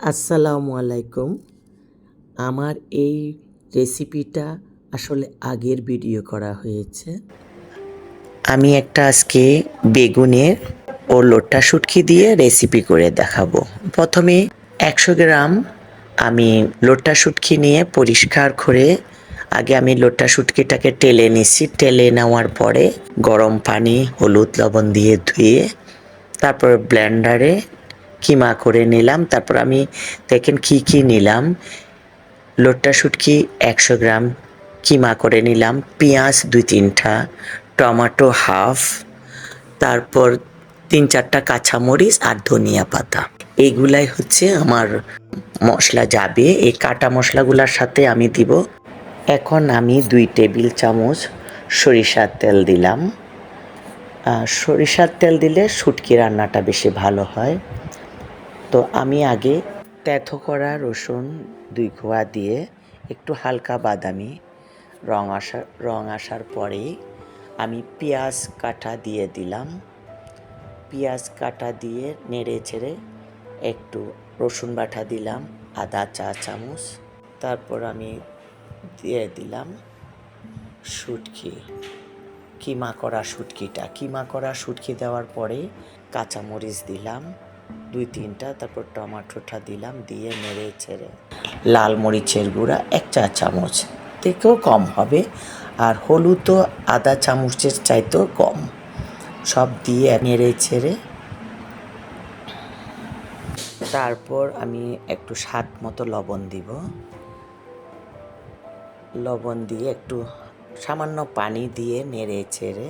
আসসালামু আলাইকুম। আমার এই রেসিপিটা আসলে আগের ভিডিও করা হয়েছে। আমি একটা আজকে বেগুনের ও লোট্টা শুটকি দিয়ে রেসিপি করে দেখাবো। প্রথমে একশো গ্রাম আমি লোট্টা শুটকি নিয়ে পরিষ্কার করে আগে আমি লোট্টা শুটকিটাকে টেলে নিছি। টেলে নেওয়ার পরে গরম পানি, হলুদ লবণ দিয়ে ধুয়ে তারপর ব্লেন্ডারে কিমা করে নিলাম, তারপর আমি দেখেন কি কি নিলাম। লোট্টা শুটকি একশো গ্রাম কিমা করে নিলাম, পেঁয়াজ দুই তিনটা, টমেটো হাফ, তারপর তিন চারটা কাঁচামরিচ আর ধনিয়া পাতা। এইগুলাই হচ্ছে আমার মশলা যাবে, এই কাটা মশলাগুলোর সাথে আমি দিব। এখন আমি দুই টেবিল চামচ সরিষার তেল দিলাম। সরিষার তেল দিলে শুটকি রান্নাটা বেশি ভালো হয়। তো আমি আগে তেথো করা রসুন দুই কোয়া দিয়ে একটু হালকা বাদামি রং আসার রং আসার পরেই আমি পেঁয়াজ কাটা দিয়ে দিলাম। পেঁয়াজ কাটা দিয়ে নেড়ে ছেড়ে একটু রসুন বাটা দিলাম, আদা চা চামচ। তারপর আমি দিয়ে দিলাম শুটকি, কিমা করা শুটকিটা। কিমা করা শুটকি দেওয়ার পরে কাঁচামরিচ দিলাম। দুই তিনটা, তারপর টমাটোটা দিলাম, দিয়ে নেড়ে ছেড়ে লাল মরিচের গুঁড়া, এক চা চামচ থেকেও কম হবে, আর হলুদ হলুদও আদা চামচের চাইতেও কম। সব দিয়ে নেড়ে ছেড়ে তারপর আমি একটু স্বাদ মতো লবণ দিব। লবণ দিয়ে একটু সামান্য পানি দিয়ে নেড়ে ছেড়ে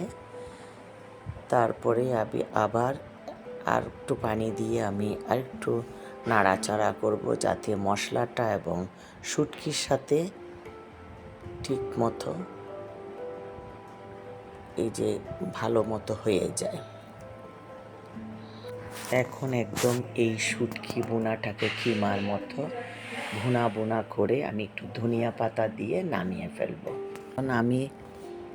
তারপরে আমি আবার আর একটু পানি দিয়ে আমি আর একটু নাড়াচাড়া করব যাতে মশলাটা এবং শুটকির সাথে ঠিক মতো এই যে ভালো মতো হয়ে যায়। এখন একদম এই শুটকি বোনাটাকে কিমার মতো ভুনা বোনা করে আমি একটু ধনিয়া পাতা দিয়ে নামিয়ে ফেলব। এখন আমি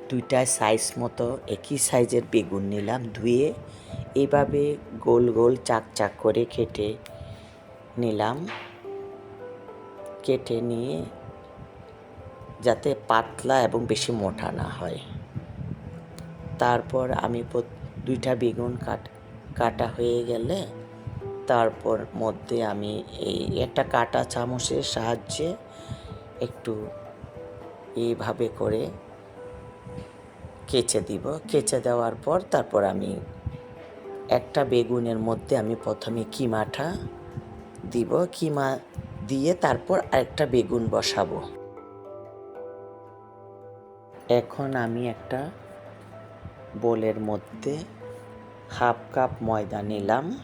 দুইটা সাইজ মতো একই সাইজের বেগুন নিলাম, ধুয়ে এইভাবে গোল গোল চাক চাক করে কেটে নিলাম। কেটে নিয়ে যাতে পাতলা এবং বেশি মোটা না হয়। তারপর আমি দুইটা বেগুন কাট, কাটা হয়ে গেলে তারপর মধ্যে আমি এই একটা কাটা চামচের সাহায্যে একটু এইভাবে করে কেচে দিব। কেচে দেওয়ার পর তারপর আমি একটা বেগুনের মধ্যে আমি প্রথমে কিমাটা দিব, কিমা দিয়ে তারপর আরেকটা বেগুন বসাবো। এখন আমি একটা বোলের মধ্যে হাফ কাপ ময়দা নিলাম।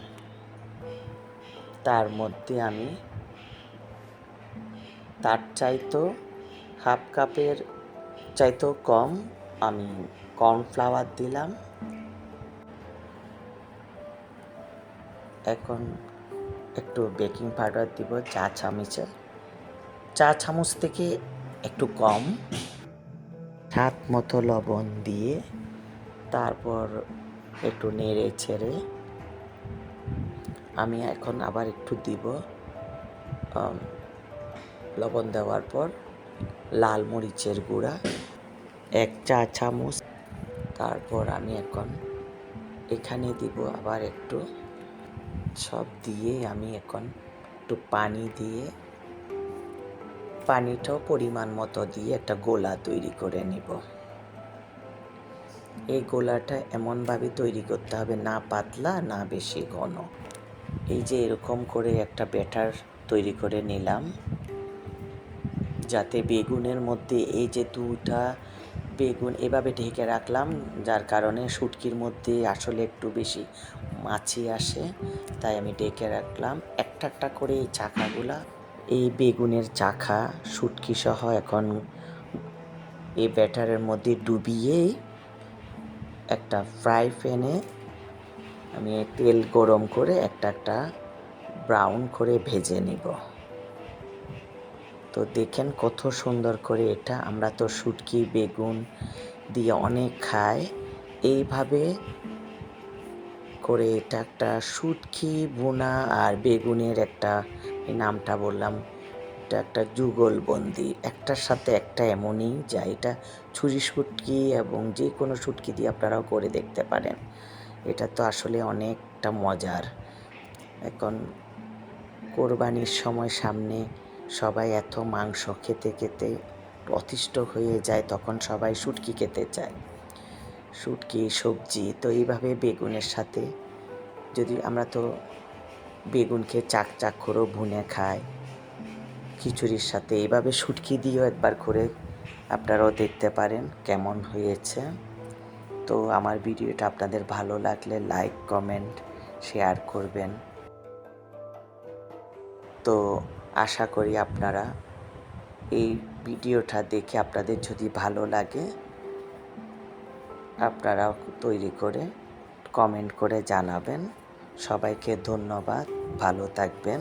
তার মধ্যে আমি তার চাইতো হাফ কাপের চাইতো কম আমি কর্নফ্লাওয়ার দিলাম। এখন একটু বেকিং পাউডার দিব, চা চামচের। চা চামচ থেকে একটু কম। স্বাদ মতো লবণ দিয়ে তারপর একটু নেড়ে ছেড়ে আমি এখন আবার একটু দিব লবণ দেওয়ার পর লাল মরিচের গুঁড়া, এক চা চামচ। তারপর আমি এখন এখানে দিব আবার একটু সব দিয়ে আমি এখন একটু পানি দিয়ে পানিটাও পরিমাণ মতো দিয়ে একটা গোলা তৈরি করে নিব। এই গোলাটা এমনভাবে তৈরি করতে হবে না পাতলা, না বেশি ঘন। এই যে এরকম করে একটা ব্যাটার তৈরি করে নিলাম, যাতে বেগুনের মধ্যে এই যে দুটা বেগুন এভাবে ঢেকে রাখলাম, যার কারণে শুটকির মধ্যে আসলে একটু বেশি মাছি আসে, তাই আমি ডেকে রাখলাম। একটা একটা করে এই চাকাগুলা এই বেগুনের চাকা শুটকি সহ এখন এই ব্যাটারের মধ্যে ডুবিয়ে একটা ফ্রাই প্যানে আমি তেল গরম করে একটা একটা ব্রাউন করে ভেজে নিব। তো দেখেন কত সুন্দর করে এটা। আমরা তো শুটকি বেগুন দিয়ে অনেক খাই। এইভাবে করে এটা একটা শুটকি বোনা আর বেগুনের একটা নামটা বললাম। এটা একটা যুগলবন্দি, একটার সাথে একটা এমনই, যা এটা ছুরি শুটকি এবং যে কোনো শুটকি দিয়ে আপনারাও করে দেখতে পারেন। এটা তো আসলে অনেকটা মজার। এখন কোরবানির সময় সামনে সবাই এত মাংস খেতে খেতে অতিষ্ঠ হয়ে যায়, তখন সবাই শুটকি খেতে চায়। শুটকি, সবজি, তো এইভাবে বেগুনের সাথে যদি আমরা তো বেগুনকে চাক চাক করেও ভুনে খাই, খিচুড়ির সাথে এইভাবে শুটকি দিয়েও একবার করে আপনারাও দেখতে পারেন কেমন হয়েছে। তো আমার ভিডিওটা আপনাদের ভালো লাগলে লাইক, কমেন্ট, শেয়ার করবেন। তো আশা করি আপনারা এই ভিডিওটা দেখে আপনাদের যদি ভালো লাগে আপনারাও তৈরি করে কমেন্ট করে জানাবেন। সবাইকে ধন্যবাদ। ভালো থাকবেন।